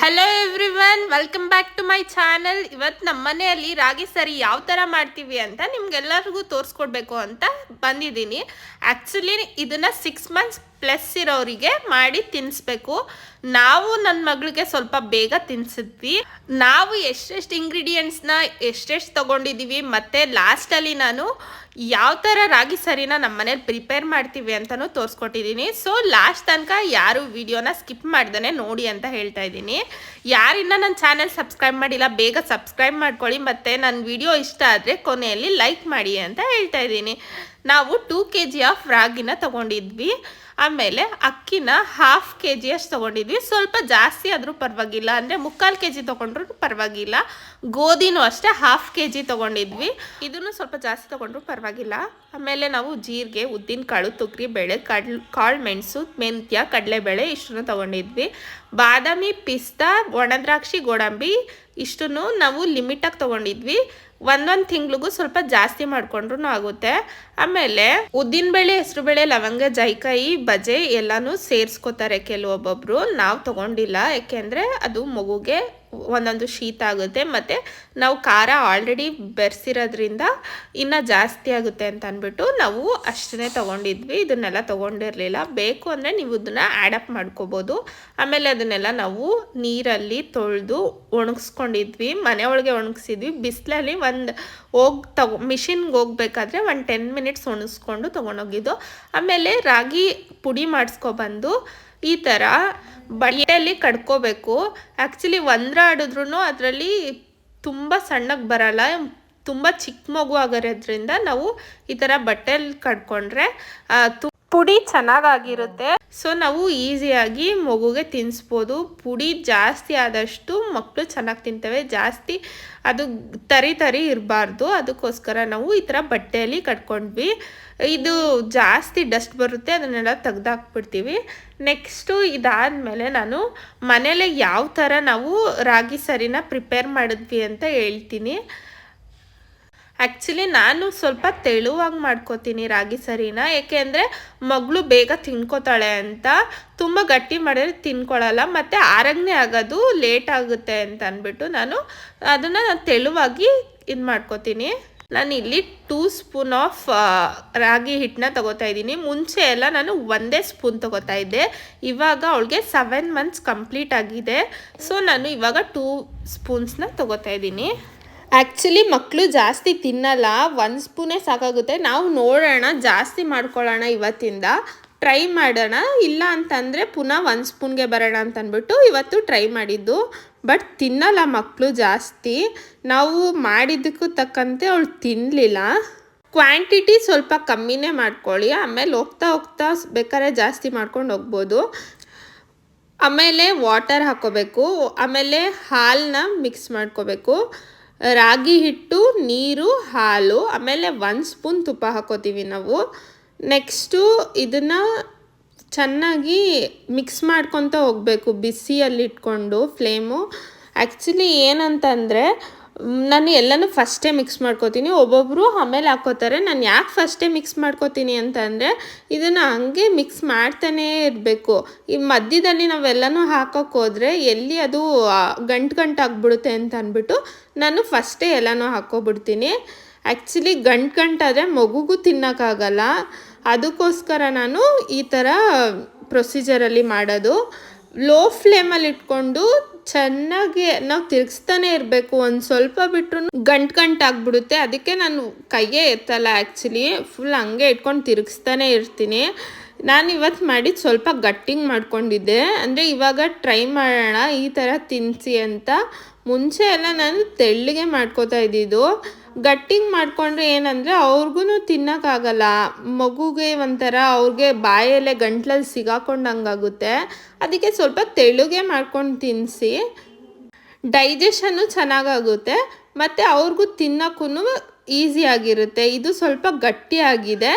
Hello everyone welcome back to my channel ಇವತ್ತು ನಮ್ಮ ಮನೆಯಲ್ಲಿ ರಾಗಿ ಸರಿ ಯಾವ ಥರ ಮಾಡ್ತೀವಿ ಅಂತ ನಿಮ್ಗೆಲ್ಲರಿಗೂ ತೋರಿಸ್ಕೊಡ್ಬೇಕು ಅಂತ ಬಂದಿದ್ದೀನಿ. ಆ್ಯಕ್ಚುಲಿ ಇದನ್ನು ಸಿಕ್ಸ್ ಮಂತ್ಸ್ ಪ್ಲಸ್ ಇರೋರಿಗೆ ಮಾಡಿ ತಿನ್ನಿಸ್ಬೇಕು ನಾವು ನನ್ನ ಮಗಳಿಗೆ ಸ್ವಲ್ಪ ಬೇಗ ತಿನ್ಸಿದ್ವಿ. ನಾವು ಎಷ್ಟೆಷ್ಟು ಇಂಗ್ರೀಡಿಯೆಂಟ್ಸ್ನ ಎಷ್ಟೆಷ್ಟು ತೊಗೊಂಡಿದ್ದೀವಿ ಮತ್ತು ಲಾಸ್ಟಲ್ಲಿ ನಾನು ಯಾವ ಥರ ರಾಗಿ ಸರಿನ ನಮ್ಮ ಮನೇಲಿ ಪ್ರಿಪೇರ್ ಮಾಡ್ತೀವಿ ಅಂತಲೂ ತೋರಿಸ್ಕೊಟ್ಟಿದ್ದೀನಿ ಸೊ, ಲಾಸ್ಟ್ ತನಕ ಯಾರು ವಿಡಿಯೋನ ಸ್ಕಿಪ್ ಮಾಡ್ದೇ ನೋಡಿ ಅಂತ ಹೇಳ್ತಾ ಇದ್ದೀನಿ. ಯಾರಿನ್ನ ನನ್ನ ಚಾನೆಲ್ ಸಬ್ಸ್ಕ್ರೈಬ್ ಮಾಡಿಲ್ಲ, ಬೇಗ ಸಬ್ಸ್ಕ್ರೈಬ್ ಮಾಡ್ಕೊಳ್ಳಿ, ಮತ್ತು ನನ್ನ ವಿಡಿಯೋ ಇಷ್ಟ ಆದರೆ ಕೊನೆಯಲ್ಲಿ ಲೈಕ್ ಮಾಡಿ ಅಂತ ಹೇಳ್ತಾ ಇದ್ದೀನಿ. ನಾವು ಟೂ ಕೆ ಜಿ ಆಫ್ ರಾಗಿನ ತೊಗೊಂಡಿದ್ವಿ. ಆಮೇಲೆ ಅಕ್ಕಿನ ಹಾಫ್ ಕೆ ಜಿ ಅಷ್ಟು ತೊಗೊಂಡಿದ್ವಿ. ಸ್ವಲ್ಪ ಜಾಸ್ತಿ ಆದರೂ ಪರವಾಗಿಲ್ಲ. ಅಂದರೆ ಮುಕ್ಕಾಲು ಕೆ ಜಿ ತೊಗೊಂಡ್ರು ಪರವಾಗಿಲ್ಲ. ಗೋಧಿನೂ ಅಷ್ಟೇ ಹಾಫ್ ಕೆ ಜಿ ತೊಗೊಂಡಿದ್ವಿ. ಇದನ್ನು ಸ್ವಲ್ಪ ಜಾಸ್ತಿ ತೊಗೊಂಡ್ರು ಪರವಾಗಿಲ್ಲ. ಆಮೇಲೆ ನಾವು ಜೀರಿಗೆ, ಉದ್ದಿನ ಕಾಳು ಬೇಳೆ, ಕಡ್ಲ್, ಕಾಳು, ಮೆಣಸು, ಮೆಂತ್ಯ, ಕಡಲೆಬೇಳೆ ಇಷ್ಟನ್ನು ತೊಗೊಂಡಿದ್ವಿ. ಬಾದಾಮಿ, ಪಿಸ್ತಾ, ಒಣದ್ರಾಕ್ಷಿ, ಗೋಡಂಬಿ ಇಷ್ಟನ್ನು ನಾವು ಲಿಮಿಟಾಗಿ ತೊಗೊಂಡಿದ್ವಿ. ಒಂದೊಂದು ತಿಂಗಳಿಗೂ ಸ್ವಲ್ಪ ಜಾಸ್ತಿ ಮಾಡ್ಕೊಂಡ್ರು ಆಗುತ್ತೆ. ಆಮೇಲೆ ಉದ್ದಿನಬೇಳೆ ಹೆಸರುಬೇಳೆ ಲವಂಗ ಜಾಯಿಕಾಯಿ ಬಜೆ ಎಲ್ಲನೂ ಸೇರಿಸ್ಕೋತಾರೆ ಕೆಲವೊಬ್ಬೊಬ್ರು. ನಾವು ತಗೊಂಡಿಲ್ಲ, ಯಾಕೆಂದ್ರೆ ಅದು ಮಗುಗೆ ಒಂದೊಂದು ಶೀತ ಆಗುತ್ತೆ. ಮತ್ತು ನಾವು ಖಾರ ಆಲ್ರೆಡಿ ಬೆರೆಸಿರೋದ್ರಿಂದ ಇನ್ನೂ ಜಾಸ್ತಿ ಆಗುತ್ತೆ ಅಂತ ಅಂದ್ಬಿಟ್ಟು ನಾವು ಅಷ್ಟನ್ನೇ ತೊಗೊಂಡಿದ್ವಿ. ಇದನ್ನೆಲ್ಲ ತೊಗೊಂಡಿರಲಿಲ್ಲ. ಬೇಕು ಅಂದರೆ ನೀವು ಇದನ್ನು ಆ್ಯಡಪ್ ಮಾಡ್ಕೋಬೋದು. ಆಮೇಲೆ ಅದನ್ನೆಲ್ಲ ನಾವು ನೀರಲ್ಲಿ ತೊಳೆದು ಒಣಗಿಸ್ಕೊಂಡಿದ್ವಿ. ಮನೆ ಒಳಗೆ ಒಣಗಿಸಿದ್ವಿ. ಬಿಸಿಲಲ್ಲಿ ಒಂದು ಹೋಗಿ ತಗೊ ಮಿಷಿನ್ಗೆ ಹೋಗ್ಬೇಕಾದ್ರೆ ಒಂದು ಟೆನ್ ಮಿನಿಟ್ಸ್ ಒಣಗಿಸ್ಕೊಂಡು ತೊಗೊಂಡೋಗಿದ್ದು. ಆಮೇಲೆ ರಾಗಿ ಪುಡಿ ಮಾಡಿಸ್ಕೊಬಂದು ಈ ಥರ ಬಟ್ಟೆಯಲ್ಲಿ ಕಡ್ಕೋಬೇಕು ಆ್ಯಕ್ಚುಲಿ ಒಂದ್ರ ಆಡಿದ್ರೂ ಅದರಲ್ಲಿ ತುಂಬ ಸಣ್ಣಗೆ ಬರಲ್ಲ, ತುಂಬ ಚಿಕ್ಕ ಮಗು ಆಗಿರೋದ್ರಿಂದ ನಾವು ಈ ಥರ ಬಟ್ಟೆಯಲ್ಲಿ ಕಡ್ಕೊಂಡ್ರೆ ತು- ಪುಡಿ ಚೆನ್ನಾಗಾಗಿರುತ್ತೆ. ಸೊ ನಾವು ಈಸಿಯಾಗಿ ಮಗುಗೆ ತಿನ್ನಿಸ್ಬೋದು ಪುಡಿ ಜಾಸ್ತಿ ಆದಷ್ಟು ಮಕ್ಕಳು ಚೆನ್ನಾಗಿ ತಿಂತವೆ. ಜಾಸ್ತಿ ಅದು ತರಿ ತರಿ ಇರಬಾರ್ದು. ಅದಕ್ಕೋಸ್ಕರ ನಾವು ಈ ಥರ ಬಟ್ಟೆಯಲ್ಲಿ ಕಟ್ಕೊಂಡ್ವಿ. ಇದು ಜಾಸ್ತಿ ಡಸ್ಟ್ ಬರುತ್ತೆ. ಅದನ್ನೆಲ್ಲ ತೆಗ್ದಾಕ್ಬಿಡ್ತೀವಿ. ನೆಕ್ಸ್ಟು ಇದಾದಮೇಲೆ ನಾನು ಮನೇಲೆ ಯಾವ ಥರ ನಾವು ರಾಗಿ ಸರಿನ ಪ್ರಿಪೇರ್ ಮಾಡಿದ್ವಿ ಅಂತ ಹೇಳ್ತೀನಿ. ಆ್ಯಕ್ಚುಲಿ ನಾನು ಸ್ವಲ್ಪ ತೆಳುವಾಗಿ ಮಾಡ್ಕೋತೀನಿ ರಾಗಿ ಸರಿನ? ಏಕೆಂದರೆ ಮಗಳು ಬೇಗ ತಿನ್ಕೋತಾಳೆ ಅಂತ. ತುಂಬ ಗಟ್ಟಿ ಮಾಡಿದ್ರೆ ತಿನ್ಕೊಳ್ಳಲ್ಲ ಮತ್ತು ಆರಗ್ನೆ ಆಗೋದು ಲೇಟ್ ಆಗುತ್ತೆ ಅಂತ ಅಂದ್ಬಿಟ್ಟು ನಾನು ಅದನ್ನು ನಾನು ತೆಳುವಾಗಿ ಇದು ಮಾಡ್ಕೋತೀನಿ. ನಾನು ಇಲ್ಲಿ ಟೂ ಸ್ಪೂನ್ ಆಫ್ ರಾಗಿ ಹಿಟ್ಟನ್ನ ತಗೋತಾ ಇದ್ದೀನಿ. ಮುಂಚೆ ಎಲ್ಲ ನಾನು ಒಂದೇ ಸ್ಪೂನ್ ತಗೋತಾ ಇದ್ದೆ. ಇವಾಗ ಅವಳಿಗೆ ಸೆವೆನ್ ಮಂತ್ಸ್ ಕಂಪ್ಲೀಟ್ ಆಗಿದೆ. ಸೊ ನಾನು ಇವಾಗ ಟೂ ಸ್ಪೂನ್ಸ್ನ ತಗೋತಾ ಇದ್ದೀನಿ. ಆ್ಯಕ್ಚುಲಿ ಮಕ್ಕಳು ಜಾಸ್ತಿ ತಿನ್ನಲ್ಲ. ಒಂದು ಸ್ಪೂನೇ ಸಾಕಾಗುತ್ತೆ. ನಾವು ನೋಡೋಣ, ಜಾಸ್ತಿ ಮಾಡ್ಕೊಳ್ಳೋಣ ಇವತ್ತಿಂದ. ಟ್ರೈ ಮಾಡೋಣ. ಇಲ್ಲ ಅಂತಂದರೆ ಪುನಃ ಒಂದು ಸ್ಪೂನ್ಗೆ ಬರೋಣ ಅಂತ ಅಂದ್ಬಿಟ್ಟು ಇವತ್ತು ಟ್ರೈ ಮಾಡಿದ್ದು. ಬಟ್ ತಿನ್ನಲ್ಲ ಮಕ್ಕಳು ಜಾಸ್ತಿ. ನಾವು ಮಾಡಿದ್ದಕ್ಕೂ ತಕ್ಕಂತೆ ಅವಳು ತಿನ್ನಲಿಲ್ಲ ಕ್ವಾಂಟಿಟಿ ಸ್ವಲ್ಪ ಕಮ್ಮಿನೇ ಮಾಡ್ಕೊಳ್ಳಿ. ಆಮೇಲೆ ಹೋಗ್ತಾ ಹೋಗ್ತಾ ಬೇಕಾದ್ರೆ ಜಾಸ್ತಿ ಮಾಡ್ಕೊಂಡು ಹೋಗ್ಬೋದು. ಆಮೇಲೆ ವಾಟರ್ ಹಾಕೋಬೇಕು ಆಮೇಲೆ ಹಾಲನ್ನ ಮಿಕ್ಸ್ ಮಾಡ್ಕೋಬೇಕು. ರಾಗಿ ಹಿಟ್ಟು, ನೀರು, ಹಾಲು, ಆಮೇಲೆ ಒಂದು ಸ್ಪೂನ್ ತುಪ್ಪ ಹಾಕೋತೀವಿ ನಾವು. ನೆಕ್ಸ್ಟು ಇದನ್ನು ಚೆನ್ನಾಗಿ ಮಿಕ್ಸ್ ಮಾಡ್ಕೊತ ಹೋಗಬೇಕು ಬಿಸಿಯಲ್ಲಿ ಇಟ್ಕೊಂಡು ಫ್ಲೇಮು ಆ್ಯಕ್ಚುಲಿ ಏನಂತಂದರೆ ನಾನು ಎಲ್ಲನೂ ಫಸ್ಟೇ ಮಿಕ್ಸ್ ಮಾಡ್ಕೋತೀನಿ. ಒಬ್ಬೊಬ್ಬರು ಆಮೇಲೆ ಹಾಕೋತಾರೆ. ನಾನು ಯಾಕೆ ಫಸ್ಟೇ ಮಿಕ್ಸ್ ಮಾಡ್ಕೋತೀನಿ ಅಂತಂದರೆ ಇದನ್ನು ಹಂಗೆ ಮಿಕ್ಸ್ ಮಾಡ್ತಾನೇ ಇರಬೇಕು. ಈ ಮಧ್ಯದಲ್ಲಿ ನಾವೆಲ್ಲನೂ ಹಾಕೋಕೆ ಹೋದರೆ ಎಲ್ಲಿ ಅದು ಗಂಟು ಗಂಟು ಆಗಿಬಿಡುತ್ತೆ ಅಂತ ಅಂದ್ಬಿಟ್ಟು ನಾನು ಫಸ್ಟೇ ಎಲ್ಲನೂ ಹಾಕೋಬಿಡ್ತೀನಿ. ಆ್ಯಕ್ಚುಲಿ ಗಂಟು ಗಂಟಾದರೆ ಮಗುಗೂ ತಿನ್ನೋಕ್ಕಾಗಲ್ಲ ಅದಕ್ಕೋಸ್ಕರ ನಾನು ಈ ಥರ ಪ್ರೊಸೀಜರಲ್ಲಿ ಮಾಡೋದು. ಲೋ ಫ್ಲೇಮಲ್ಲಿ ಇಟ್ಕೊಂಡು ಚೆನ್ನಾಗಿ ನಾವು ತಿರುಗಿಸ್ತಾನೆ ಇರಬೇಕು. ಒಂದು ಸ್ವಲ್ಪ ಬಿಟ್ಟರು ಗಂಟು ಆಗಿಬಿಡುತ್ತೆ. ಅದಕ್ಕೆ ನಾನು ಕೈಯೇ ಎತ್ತಲ್ಲ ಆ್ಯಕ್ಚುಲಿ ಫುಲ್ ಹಂಗೆ ಇಟ್ಕೊಂಡು ತಿರುಗಿಸ್ತಾನೆ ಇರ್ತೀನಿ. ನಾನು ಇವತ್ತು ಮಾಡಿದ್ದು ಸ್ವಲ್ಪ ಗಟ್ಟಿಂಗ್ ಮಾಡ್ಕೊಂಡಿದ್ದೆ. ಅಂದರೆ ಇವಾಗ ಟ್ರೈ ಮಾಡೋಣ, ಈ ಥರ ತಿನ್ನಿಸಿ ಅಂತ. ಮುಂಚೆ ಎಲ್ಲ ನಾನು ತೆಳ್ಳಗೆ ಮಾಡ್ಕೋತಾ ಇದ್ದಿದ್ದು. ಗಟ್ಟಿಂಗ್ ಮಾಡಿಕೊಂಡ್ರೆ ಏನಂದರೆ ಅವ್ರಿಗೂ ತಿನ್ನೋಕ್ಕಾಗಲ್ಲ. ಮಗುಗೆ ಒಂಥರ ಅವ್ರಿಗೆ ಬಾಯಲ್ಲೇ ಗಂಟ್ಲಲ್ಲಿ ಸಿಗಾಕೊಂಡಂಗಾಗುತ್ತೆ. ಅದಕ್ಕೆ ಸ್ವಲ್ಪ ತೆಳುಗೆ ಮಾಡ್ಕೊಂಡು ತಿನ್ನಿಸಿ ಡೈಜೆಷನ್ನು ಚೆನ್ನಾಗಾಗುತ್ತೆ, ಮತ್ತು ಅವ್ರಿಗೂ ತಿನ್ನೋಕ್ಕೂ ಈಸಿ ಆಗಿರುತ್ತೆ ಇದು ಸ್ವಲ್ಪ ಗಟ್ಟಿಯಾಗಿದೆ.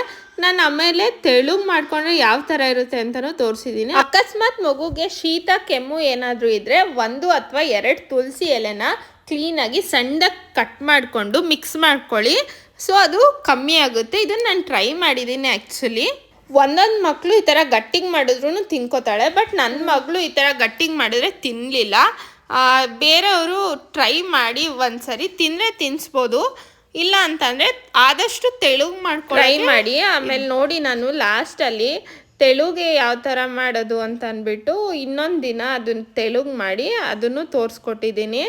ನಾನು ಆಮೇಲೆ ತೆಳು ಮಾಡ್ಕೊಂಡ್ರೆ ಯಾವ ಥರ ಇರುತ್ತೆ ಅಂತಲೂ ತೋರಿಸಿದ್ದೀನಿ ಅಕಸ್ಮಾತ್ ಮಗುಗೆ ಶೀತ, ಕೆಮ್ಮು ಏನಾದರೂ ಇದ್ದರೆ ಒಂದು ಅಥವಾ ಎರಡು ತುಳಸಿ ಎಲೆನ ಕ್ಲೀನಾಗಿ ಸಣ್ಣದಾಗಿ ಕಟ್ ಮಾಡಿಕೊಂಡು ಮಿಕ್ಸ್ ಮಾಡ್ಕೊಳ್ಳಿ. ಸೊ ಅದು ಕಮ್ಮಿ ಆಗುತ್ತೆ. ಇದನ್ನು ನಾನು ಟ್ರೈ ಮಾಡಿದ್ದೀನಿ ಆ್ಯಕ್ಚುಲಿ ಒಂದೊಂದು ಮಕ್ಕಳು ಈ ಥರ ಗಟ್ಟಿಗೆ ಮಾಡಿದ್ರು ತಿನ್ಕೋತಾಳೆ ಬಟ್ ನನ್ನ ಮಗಳು ಈ ಥರ ಗಟ್ಟಿಂಗ್ ಮಾಡಿದ್ರೆ ತಿನ್ನಲಿಲ್ಲ ಬೇರೆಯವರು ಟ್ರೈ ಮಾಡಿ ಒಂದ್ಸರಿ ತಿಂದರೆ ತಿನ್ನಿಸ್ಬೋದು ಇಲ್ಲ ಅಂತಂದರೆ ಆದಷ್ಟು ತೆಳುಗ್ ಮಾಡ್ಕೊಂಡು ಟ್ರೈ ಮಾಡಿ, ಆಮೇಲೆ ನೋಡಿ ನಾನು ಲಾಸ್ಟಲ್ಲಿ ತೆಳುಗೆ ಯಾವ ಥರ ಮಾಡೋದು ಅಂತ ಅಂದ್ಬಿಟ್ಟು ಇನ್ನೊಂದು ದಿನ ಅದನ್ನ ತೆಳುಗ್ ಮಾಡಿ ಅದನ್ನು ತೋರಿಸ್ಕೊಟ್ಟಿದ್ದೀನಿ.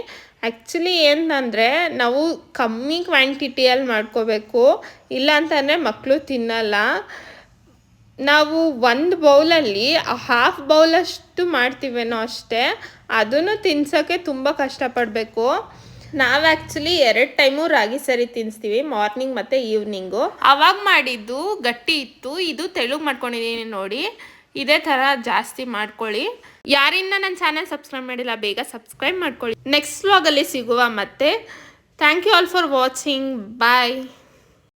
ಆ್ಯಕ್ಚುಲಿ ಏನಂದರೆ ನಾವು ಕಮ್ಮಿ ಕ್ವಾಂಟಿಟಿಯಲ್ಲಿ ಮಾಡ್ಕೋಬೇಕು. ಇಲ್ಲ ಅಂತಂದರೆ ಮಕ್ಕಳು ತಿನ್ನಲ್ಲ. ನಾವು ಒಂದು ಬೌಲಲ್ಲಿ ಹಾಫ್ ಬೌಲಷ್ಟು ಮಾಡ್ತೀವೇನೋ ಅಷ್ಟೇ. ಅದನ್ನು ತಿನ್ಸೋಕ್ಕೆ ತುಂಬ ಕಷ್ಟಪಡಬೇಕು. ನಾವು ಆ್ಯಕ್ಚುಲಿ ಎರಡು ಟೈಮು ರಾಗಿ ಸರಿ ತಿನ್ನಿಸ್ತೀವಿ ಮಾರ್ನಿಂಗ್ ಮತ್ತು ಈವ್ನಿಂಗು ಅವಾಗ ಮಾಡಿದ್ದು ಗಟ್ಟಿ ಇತ್ತು, ಇದು ತೆಳುಗ್ ಮಾಡ್ಕೊಂಡಿದ್ದೀನಿ ನೋಡಿ. ಇದೇ ಥರ ಜಾಸ್ತಿ ಮಾಡ್ಕೊಳ್ಳಿ. ಯಾರಿಂದ ನನ್ನ ಚಾನಲ್ ಸಬ್ಸ್ಕ್ರೈಬ್ ಮಾಡಿಲ್ಲ, ಬೇಗ ಸಬ್ಸ್ಕ್ರೈಬ್ ಮಾಡ್ಕೊಳ್ಳಿ. ನೆಕ್ಸ್ಟ್ ವ್ಲಾಗಲ್ಲಿ ಸಿಗುವ ಮತ್ತೆ. Thank you all for watching bye